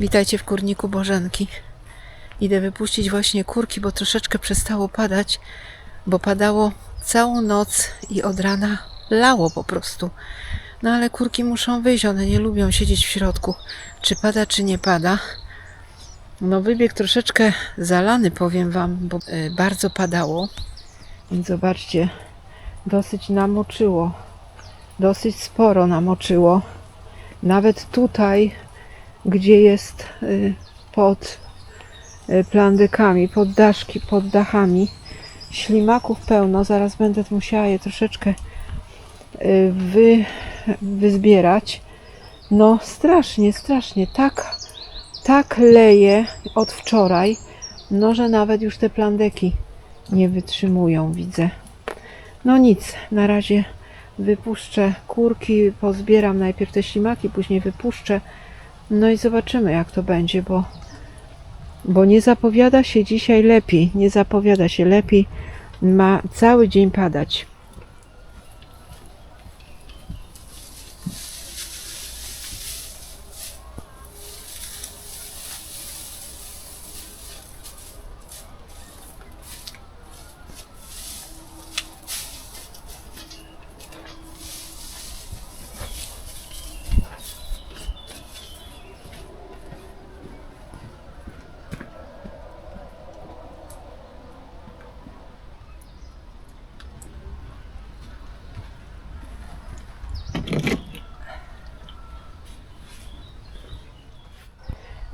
Witajcie w kurniku Bożenki. Idę wypuścić właśnie kurki, bo troszeczkę przestało padać, bo padało całą noc i od rana lało po prostu. No ale kurki muszą wyjść, one nie lubią siedzieć w środku. Czy pada, czy nie pada. No wybieg troszeczkę zalany, powiem Wam, bo y, bardzo padało. Więc zobaczcie, dosyć namoczyło. Dosyć sporo namoczyło. Nawet tutaj, gdzie jest y, pod y, plandykami, pod daszki, pod dachami, ślimaków pełno. Zaraz będę musiała je troszeczkę y, wy, wyzbierać. No strasznie, strasznie. Tak, tak leje od wczoraj, no że nawet już te plandeki nie wytrzymują, widzę. No nic, na razie wypuszczę kurki, pozbieram najpierw te ślimaki, później wypuszczę. No i zobaczymy jak to będzie, bo, bo nie zapowiada się dzisiaj lepiej. Nie zapowiada się lepiej. Ma cały dzień padać.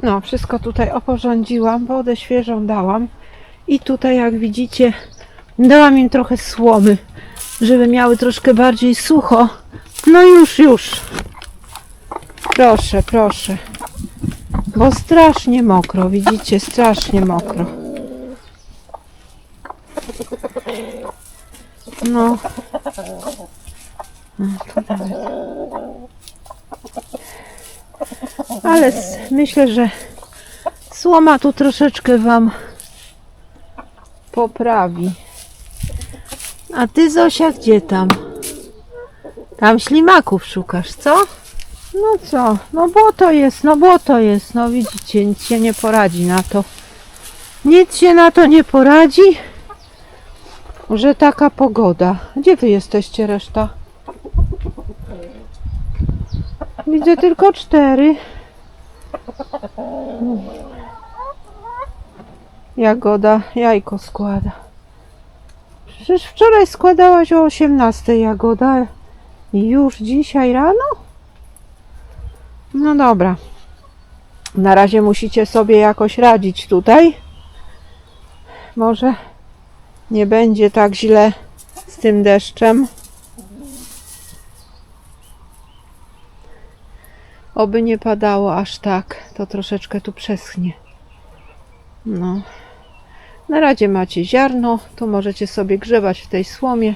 No, wszystko tutaj oporządziłam, wodę świeżą dałam. I tutaj, jak widzicie, dałam im trochę słomy, żeby miały troszkę bardziej sucho. No już, już. Proszę, proszę. Bo strasznie mokro, widzicie, strasznie mokro. No. No. Ale myślę, że słoma tu troszeczkę Wam poprawi. A Ty, Zosia, gdzie tam? Tam ślimaków szukasz, co? No co? No błoto jest, no błoto jest. No widzicie, nic się nie poradzi na to. Nic się na to nie poradzi, że taka pogoda. Gdzie Wy jesteście reszta? Widzę tylko cztery. Jagoda jajko składa. Przecież wczoraj składałaś o 18 Jagoda. Już dzisiaj rano? No dobra. Na razie musicie sobie jakoś radzić tutaj. Może nie będzie tak źle z tym deszczem. Oby nie padało aż tak, to troszeczkę tu przeschnie. No. Na razie macie ziarno, tu możecie sobie grzebać w tej słomie.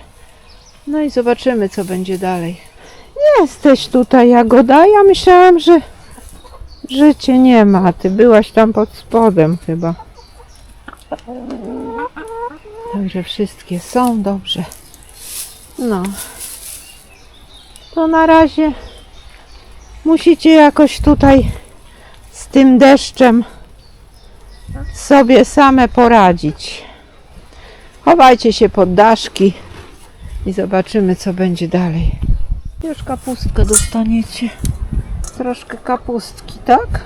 No i zobaczymy, co będzie dalej. Jesteś tutaj, Jagoda. Ja myślałam, że, że cię nie ma. Ty byłaś tam pod spodem chyba. Także wszystkie są dobrze. No. To na razie musicie jakoś tutaj z tym deszczem sobie same poradzić. Chowajcie się pod daszki i zobaczymy, co będzie dalej. Już kapustkę dostaniecie. Troszkę kapustki, tak?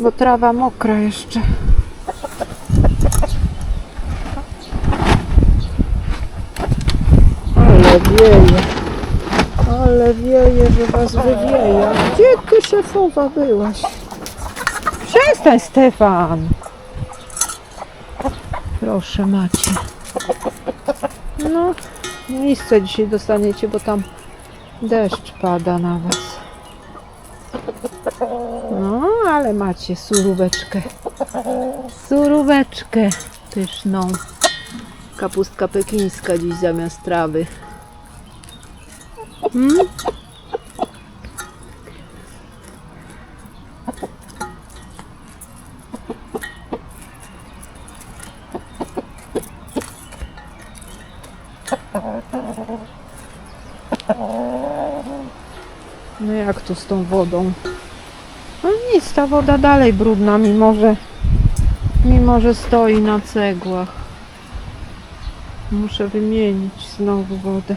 Bo trawa mokra jeszcze. Ale wieje. Ale wieje, że was wywieje. Gdzie ty szefowa byłaś? Przestań Stefan. Proszę macie. No, miejsce dzisiaj dostaniecie, bo tam deszcz pada na was. No, ale macie suróweczkę. Suróweczkę pyszną. Kapustka pekińska dziś zamiast trawy. Mm? No jak to z tą wodą? No nic, ta woda dalej brudna, mimo że, mimo że stoi na cegłach. Muszę wymienić znowu wodę.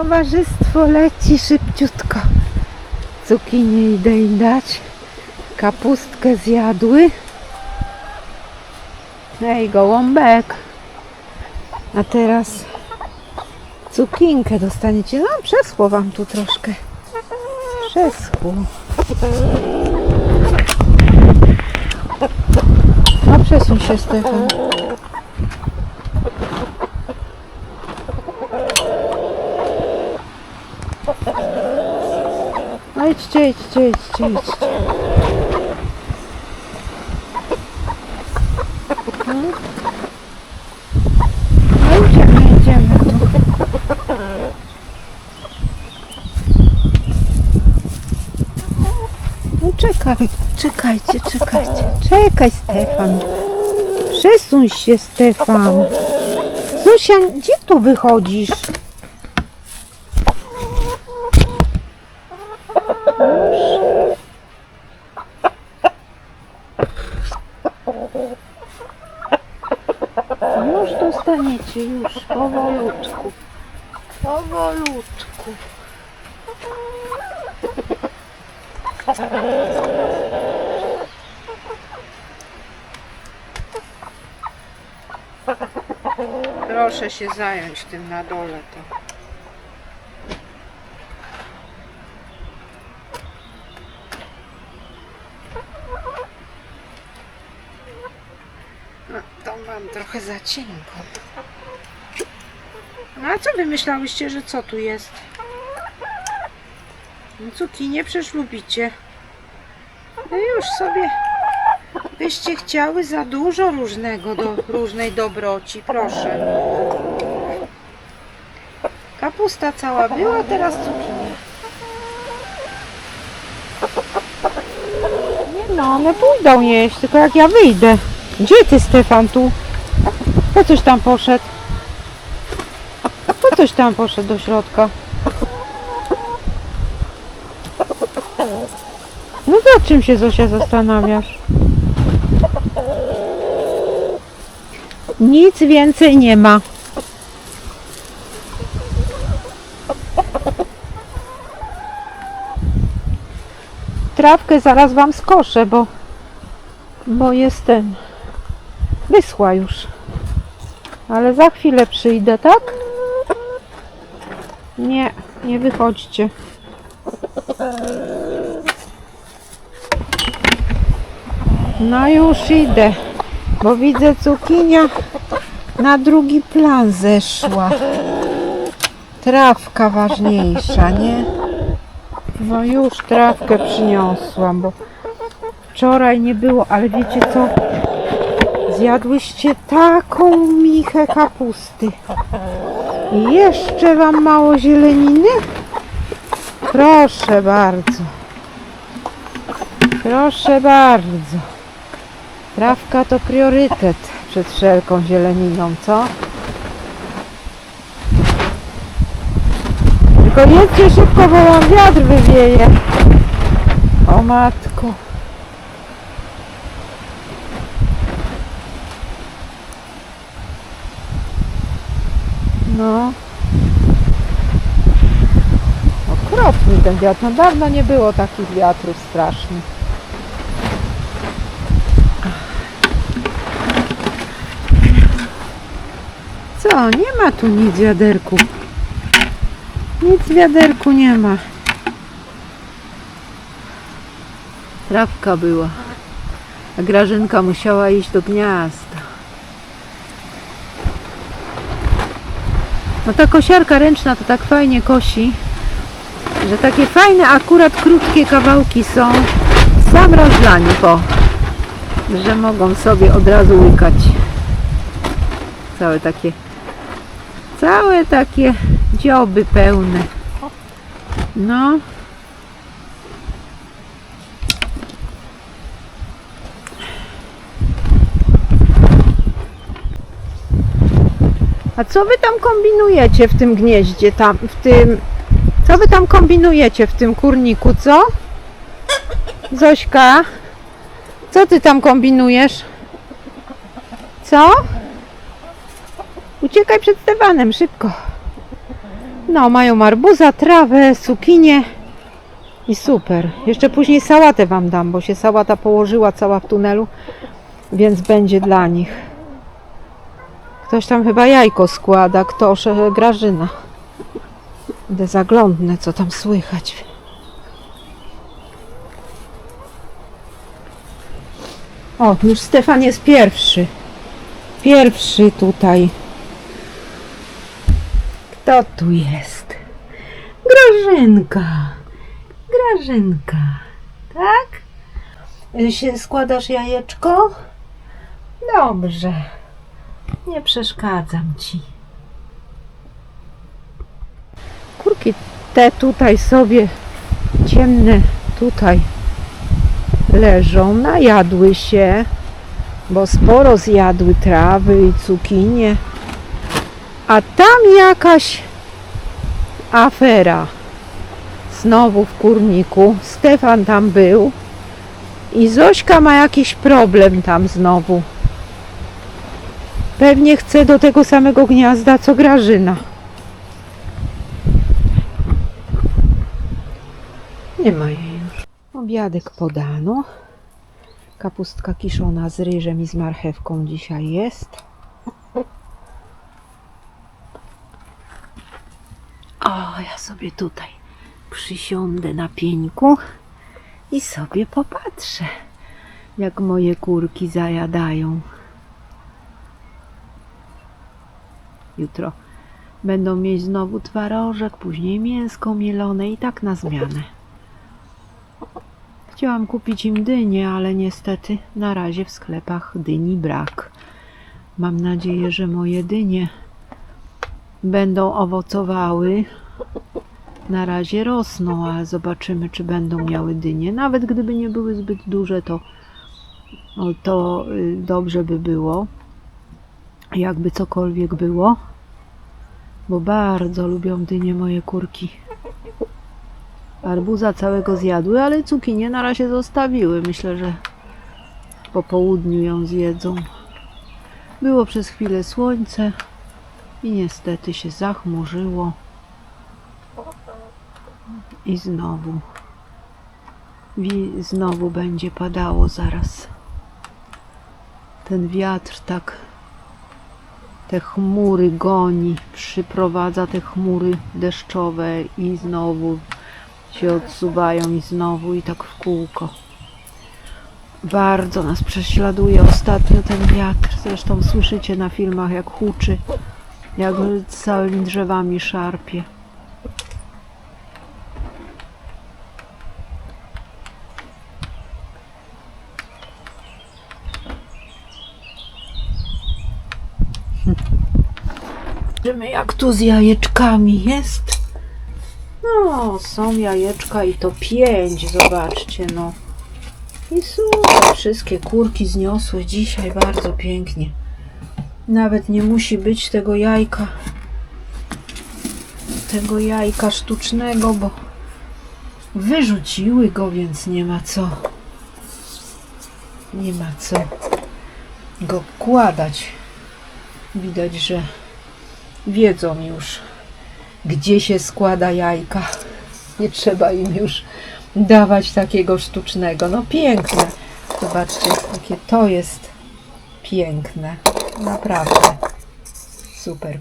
Towarzystwo leci szybciutko. Cukinię idę im dać. Kapustkę zjadły. Ej, gołąbek. A teraz cukinkę dostaniecie. No, przeschło wam tu troszkę. Przeschło. No, przesuń się, Stefan. Idźcie, idźcie, idźcie, idźcie. Czekaj, czekajcie, czekajcie. Czekaj, Stefan. Przesuń się, Stefan. Zosia, gdzie tu wychodzisz? Już dostaniecie, już, powolutku. Powolutku. Proszę się zająć tym na dole to. No, to mam trochę za cienko. No a co wy myślałyście, że co tu jest? No cukinie przecież lubicie. No już sobie byście chciały za dużo różnego, do, różnej dobroci, proszę. Kapusta cała była, teraz cukinie. Nie no, one pójdą jeść, tylko jak ja wyjdę. Gdzie ty, Stefan, tu? Po coś tam poszedł? Coś tam poszedł do środka? No za czym się, Zosia, zastanawiasz? Nic więcej nie ma. Trawkę zaraz wam skoszę, bo bo jestem wyschła już. Ale za chwilę przyjdę, tak? Nie, nie wychodźcie. No już idę, bo widzę cukinia na drugi plan zeszła. Trawka ważniejsza, nie? No już trawkę przyniosłam, bo wczoraj nie było, ale wiecie co? Zjadłyście taką michę kapusty. Jeszcze wam mało zieleniny? Proszę bardzo. Proszę bardzo. Trawka to priorytet przed wszelką zieleniną, co? Tylko jedźcie szybko, bo wam wiatr wywieje. O matko. No. Okropny ten wiatr. No dawno nie było takich wiatrów strasznych. Co? Nie ma tu nic w wiaderku. Nic w wiaderku nie ma. Trawka była. A Grażynka musiała iść do gniazda. No ta kosiarka ręczna to tak fajnie kosi, że takie fajne, akurat krótkie kawałki są sam rozlaniu, po, że mogą sobie od razu łykać. Całe takie, całe takie dzioby pełne. No. A co wy tam kombinujecie w tym gnieździe, tam, w tym... Co wy tam kombinujecie w tym kurniku, co? Zośka? Co ty tam kombinujesz? Co? Uciekaj przed Stefanem, szybko. No, mają arbuza, trawę, cukinie i super. Jeszcze później sałatę wam dam, bo się sałata położyła cała w tunelu, więc będzie dla nich. Ktoś tam chyba jajko składa, ktoś, Grażyna. Idę zaglądnę, co tam słychać. O, już Stefan jest pierwszy. Pierwszy tutaj. Kto tu jest? Grażynka. Grażynka. Tak? Y, Się składasz jajeczko? Dobrze. Nie przeszkadzam ci. Kurki te tutaj sobie ciemne tutaj leżą, najadły się, bo sporo zjadły trawy i cukinie. A tam jakaś afera. Znowu w kurniku. Stefan tam był. I Zośka ma jakiś problem tam znowu. Pewnie chce do tego samego gniazda co Grażyna. Nie ma jej już. Obiadek podano. Kapustka kiszona z ryżem i z marchewką dzisiaj jest. O, ja sobie tutaj przysiądę na pieńku i sobie popatrzę, jak moje kurki zajadają. Jutro będą mieć znowu twarożek, później mięsko mielone i tak na zmianę. Chciałam kupić im dynię, ale niestety na razie w sklepach dyni brak. Mam nadzieję, że moje dynie będą owocowały. Na razie rosną, ale zobaczymy, czy będą miały dynie. Nawet gdyby nie były zbyt duże, to, to y, dobrze by było. Jakby cokolwiek było. Bo bardzo lubią dynie moje kurki. Arbuza całego zjadły, ale cukinię na razie zostawiły. Myślę, że po południu ją zjedzą. Było przez chwilę słońce i niestety się zachmurzyło. I znowu. Wi- znowu będzie padało zaraz. Ten wiatr tak te chmury goni, przyprowadza te chmury deszczowe i znowu się odsuwają i znowu i tak w kółko. Bardzo nas prześladuje ostatnio ten wiatr. Zresztą słyszycie na filmach jak huczy, jak całymi drzewami szarpie. Zobaczymy jak tu z jajeczkami jest. No, są jajeczka i to pięć, zobaczcie, no. I super, wszystkie kurki zniosły dzisiaj bardzo pięknie. Nawet nie musi być tego jajka, tego jajka sztucznego, bo wyrzuciły go, więc nie ma co, nie ma co go kładać. Widać, że wiedzą już, gdzie się składa jajka. Nie trzeba im już dawać takiego sztucznego. No piękne. Zobaczcie, jakie to jest piękne. Naprawdę. Super.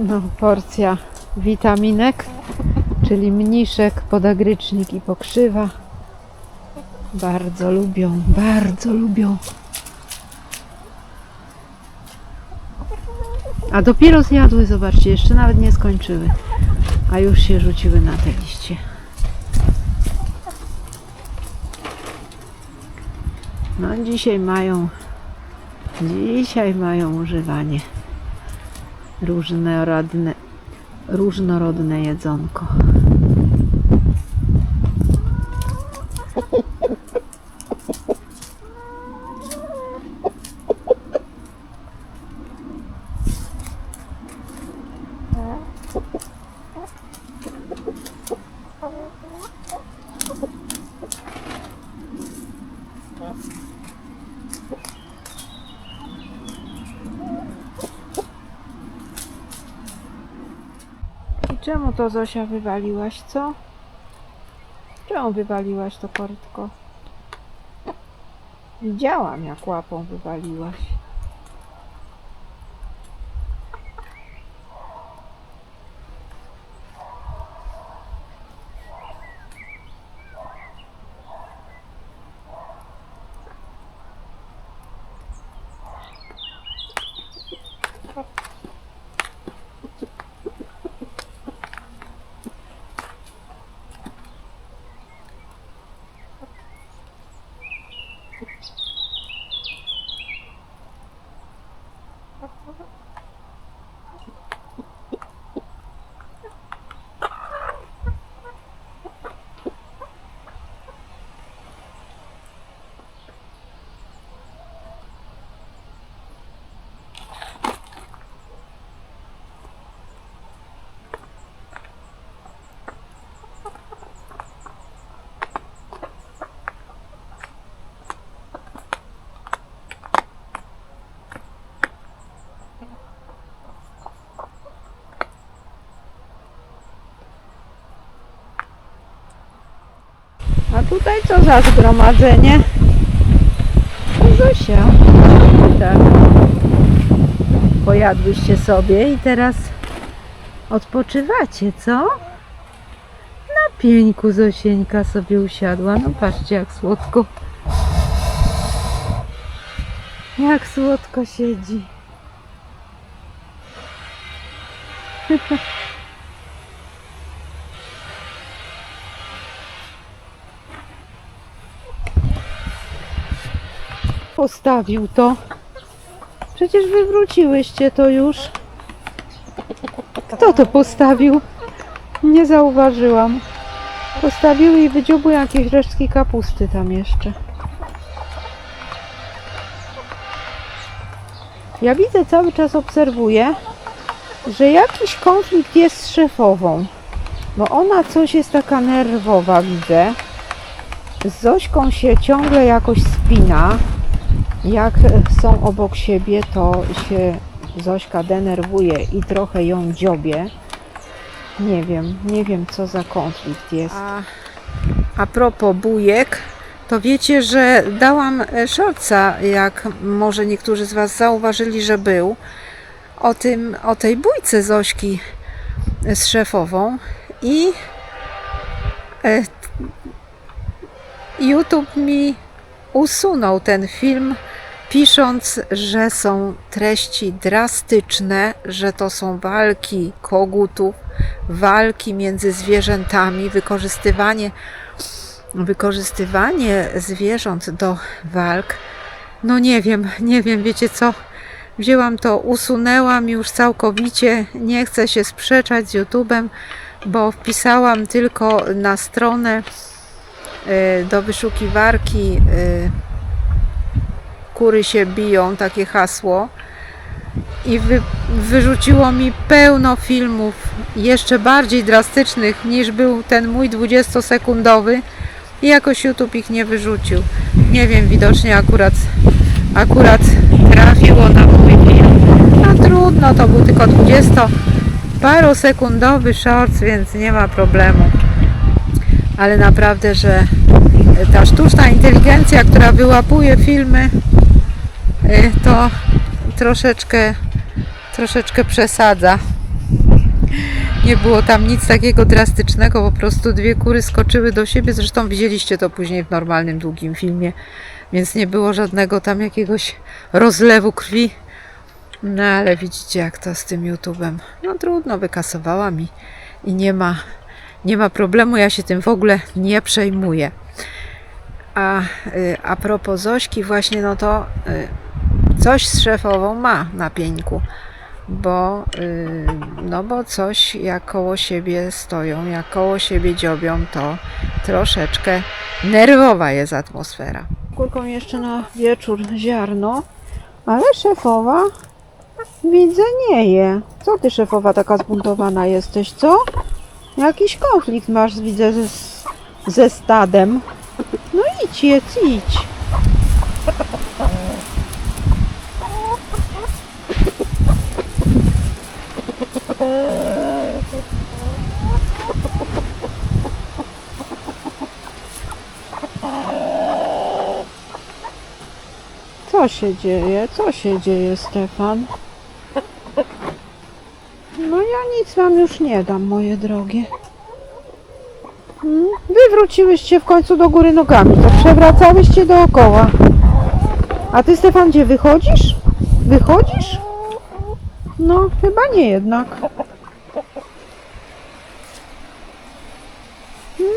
No, porcja witaminek, czyli mniszek, podagrycznik i pokrzywa. Bardzo lubią, bardzo lubią. A dopiero zjadły, zobaczcie, jeszcze nawet nie skończyły. A już się rzuciły na te liście. No dzisiaj mają, dzisiaj mają używanie różnorodne, różnorodne jedzonko. I czemu to Zosia wywaliłaś, co? Czemu wywaliłaś to korytko? Widziałam jak łapą wywaliłaś. A tutaj co za zgromadzenie? Zosia. Tak. Pojadłyście sobie i teraz odpoczywacie, co? Na pieńku Zosieńka sobie usiadła. No patrzcie jak słodko. Jak słodko siedzi. Postawił to. Przecież wywróciłyście to już. Kto to postawił? Nie zauważyłam. Postawił i wydziobły jakieś resztki kapusty tam jeszcze. Ja widzę, cały czas obserwuję, że jakiś konflikt jest z szefową. Bo ona coś jest taka nerwowa, widzę. Z Zośką się ciągle jakoś spina. Jak są obok siebie, to się Zośka denerwuje i trochę ją dziobie. Nie wiem, nie wiem co za konflikt jest. A, a propos bujek, to wiecie, że dałam e, shortsa, jak może niektórzy z Was zauważyli, że był, o, tym, o tej bójce Zośki z szefową i e, YouTube mi usunął ten film, pisząc, że są treści drastyczne, że to są walki kogutów, walki między zwierzętami, wykorzystywanie, wykorzystywanie zwierząt do walk. No nie wiem, nie wiem, wiecie co? Wzięłam to, usunęłam już całkowicie. Nie chcę się sprzeczać z YouTube'em, bo wpisałam tylko na stronę y, do wyszukiwarki y, kury się biją, takie hasło. I wy, wyrzuciło mi pełno filmów jeszcze bardziej drastycznych niż był ten mój 20-sekundowy i jakoś YouTube ich nie wyrzucił. Nie wiem, widocznie akurat, akurat trafiło na mój film. No trudno, to był tylko 20 parosekundowy shorts, więc nie ma problemu. Ale naprawdę, że ta sztuczna inteligencja, która wyłapuje filmy, to troszeczkę, troszeczkę przesadza. Nie było tam nic takiego drastycznego, po prostu dwie kury skoczyły do siebie. Zresztą widzieliście to później w normalnym, długim filmie, więc nie było żadnego tam jakiegoś rozlewu krwi. No ale widzicie, jak to z tym YouTube'em. No trudno, wykasowała mi i nie ma, nie ma problemu, ja się tym w ogóle nie przejmuję. A, y, a propos Zośki, właśnie no to y, coś z szefową ma na pieńku, bo, y, no bo coś jak koło siebie stoją, jak koło siebie dziobią, to troszeczkę nerwowa jest atmosfera. Kurką jeszcze na wieczór ziarno, ale szefowa widzę nie je. Co ty szefowa taka zbuntowana jesteś, co? Jakiś konflikt masz, widzę, ze, ze stadem. No idź jedz, idź. Co się dzieje? Co się dzieje, Stefan? No ja nic wam już nie dam, moje drogie. Hmm? Wywróciłyście w końcu do góry nogami, to przewracałyście dookoła. A ty, Stefan, gdzie wychodzisz? Wychodzisz? No, chyba nie jednak. Hmm?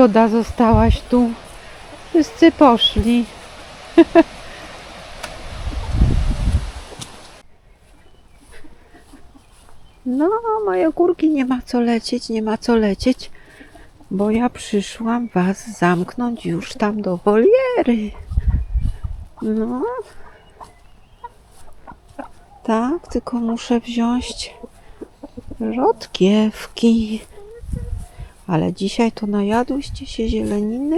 Jagoda zostałaś tu. Wszyscy poszli. No, moje kurki nie ma co lecieć, nie ma co lecieć, bo ja przyszłam was zamknąć już tam do woliery. No. Tak, tylko muszę wziąć rzodkiewki. Ale dzisiaj to najadłyście się zieleniny.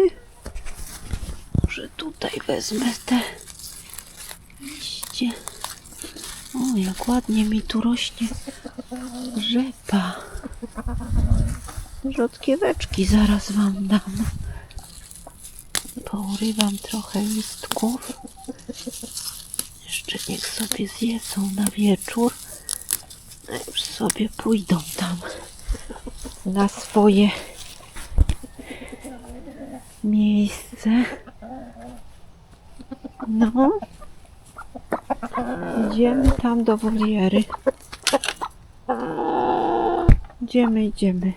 Może tutaj wezmę te liście. O, jak ładnie mi tu rośnie rzepa. Rzodkieweczki zaraz wam dam. Pourywam trochę listków. Jeszcze niech sobie zjedzą na wieczór. A już sobie pójdą tam na swoje miejsce. No. Idziemy tam do woliery. Idziemy, idziemy.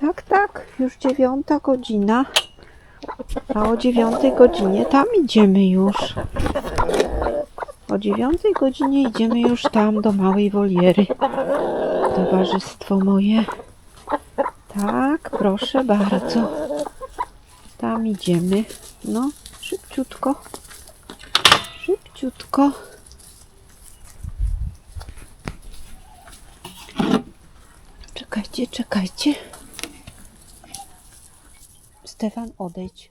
Tak, tak, już dziewiąta godzina. A o dziewiątej godzinie tam idziemy już. O dziewiątej godzinie idziemy już tam do małej woliery. Towarzystwo moje. Tak, proszę bardzo. Tam idziemy. No, szybciutko. Szybciutko. Czekajcie, czekajcie. Stefan, odejdź.